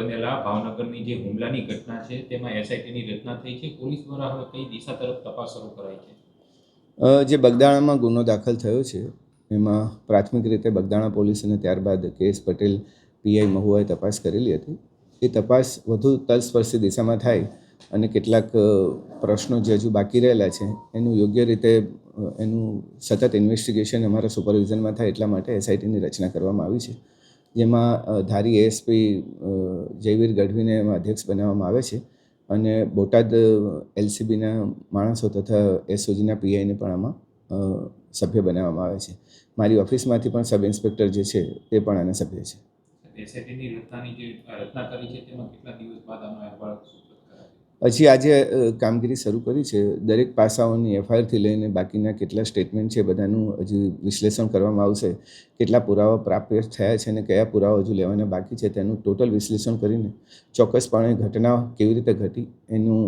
બનેલા ભાવનગરની જે હુમલાની ઘટના છે, તેમાં એસઆઈટીની રચના થઈ છે. પોલીસ દ્વારા હવે કઈ દિશા તરફ તપાસ શરૂ કરાઈ છે? જે બગદાણામાં ગુનો દાખલ થયો છે, એમાં પ્રાથમિક રીતે બગદાણા પોલીસ અને ત્યારબાદ કે પટેલ, પીઆઈ મહુઆએ તપાસ કરેલી હતી. એ તપાસ વધુ તલસ્પર્શી દિશામાં થાય અને કેટલાક પ્રશ્નો જે હજુ બાકી રહેલા છે, એનું યોગ્ય રીતે એનું સતત ઇન્વેસ્ટિગેશન અમારા સુપરવિઝનમાં થાય એટલા માટે એસઆઈટીની રચના કરવામાં આવી છે. જેમાં ધારી એએસપી જયવીર ગઢવીને એમાં અધ્યક્ષ બનાવવામાં આવે છે અને બોટાદ એલસીબીના માણસો તથા એસઓજીના પીઆઈને પણ આમાં સભ્ય બનાવવામાં આવે છે. મારી ઓફિસમાંથી પણ સબ ઇન્સ્પેક્ટર જે છે તે પણ આના સભ્ય છે. એસઆઈટીની રચનાની જે રચના કરી છે, તેમાં કેટલા દિવસ બાદ આનો અહેવાલ હજી આજે કામગીરી શરૂ કરી છે. દરેક પાસાઓની એફઆઈઆરથી લઈને બાકીના કેટલા સ્ટેટમેન્ટ છે બધાનું હજી વિશ્લેષણ કરવામાં આવશે. કેટલા પુરાવા પ્રાપ્ય થયા છે અને કયા પુરાવા હજુ લેવાના બાકી છે તેનું ટોટલ વિશ્લેષણ કરીને ચોક્કસપણે ઘટના કેવી રીતે ઘટી, એનું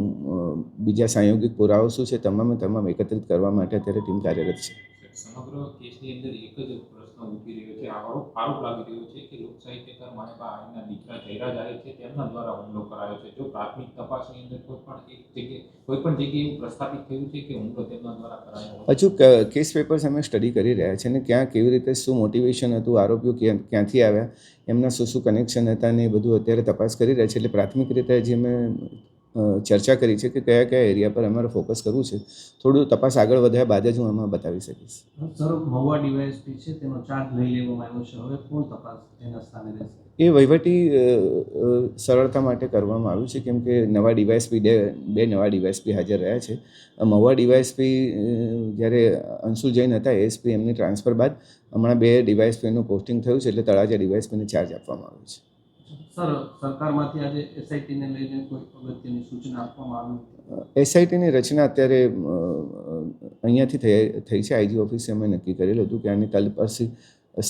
બીજા સાંયોગિક પુરાવો શું છે, તમામે તમામ એકત્રિત કરવા માટે અત્યારે ટીમ કાર્યરત છે. સમગ્ર કેસની અંદર એક જ પ્રશ્ન ઉઠી રહ્યો છે. આરોપ આરોપ લાગી રહ્યો છે કે લોક સાહિત્યકાર માનેબા આઈના દીકરા જયરાજ આહિર છે તેમના દ્વારા હુમલો કરાયો છે. જો પ્રાથમિક તપાસની અંદર કોઈ પણ એક જગ્યાએ કોઈ પણ જગ્યાએ એવું પ્રસ્થાપિત થયું છે કે હુમલો તેમના દ્વારા કરાયો હજુ કેસ પેપર્સ અમે સ્ટડી કરી રહ્યા છે અને ક્યાં કેવી રીતે શું મોટિવેશન હતું આરોપીઓ ક્યાં ક્યાંથી આવ્યા એમના શું શું કનેક્શન હતા ને એ બધું અત્યારે તપાસ કરી રહ્યા છે. એટલે પ્રાથમિક રીતે જે અ, ચર્ચા કરી છે કે કયા કયા એરિયા પર અમારે ફોકસ કરવું છે. થોડું તપાસ આગળ વધ્યા બાદ જ હું એમાં બતાવી શકીશ. સર મહુવા ડીવાયએસપી છે તેનો ચાર્જ લઈ લેવામાં આવ્યો છે. હવે કોણ તપાસ તેના સ્થાને રહેશે? એ વહીવટી સરળતા માટે કરવામાં આવ્યું છે કેમ કે નવા ડીવાયએસપી બે બે નવા ડીવાયએસપી હાજર રહ્યા છે. મહુવા ડીવાયએસપી જ્યારે અંશુલ જૈન હતા એએસપી એમની ટ્રાન્સફર બાદ હમણાં બે ડીવાયએસપીનું પોસ્ટિંગ થયું છે એટલે તળાજા ડીવાયએસપીને ચાર્જ આપવામાં આવ્યો છે. સર સરકારમાંથી આજે એસઆઈટીને લઈને કોઈ અગત્યની સૂચના આપવામાં આવી એસઆઈટીની રચના અત્યારે અહીંયાથી થઈ થઈ છે. આઈજી ઓફિસે અમે નક્કી કરેલું હતું કે આની તલપરસી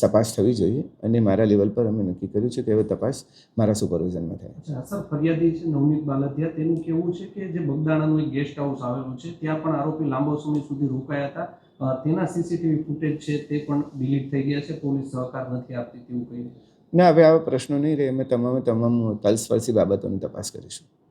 તપાસ થવી જોઈએ અને મારા લેવલ પર અમે નક્કી કર્યું છે કે હવે તપાસ મારા સુપરવિઝનમાં થાય. અચ્છા સર ફરિયાદી છે નવનીત બાલદિયા. તેનું કેવું છે કે જે બગદાણાનું એક ગેસ્ટ હાઉસ આવેલું છે ત્યાં પણ આરોપી લાંબો સમય સુધી રોકાયા હતા. તેના સીસીટીવી ફૂટેજ છે તે પણ ડિલીટ થઈ ગયા છે. પોલીસ સહકાર નથી આપતી તેવું કહીને ના હવે આવા પ્રશ્નો નહીં રહે. અમે તમામે તમામ તલસ્પર્શી બાબતોની તપાસ કરીશું.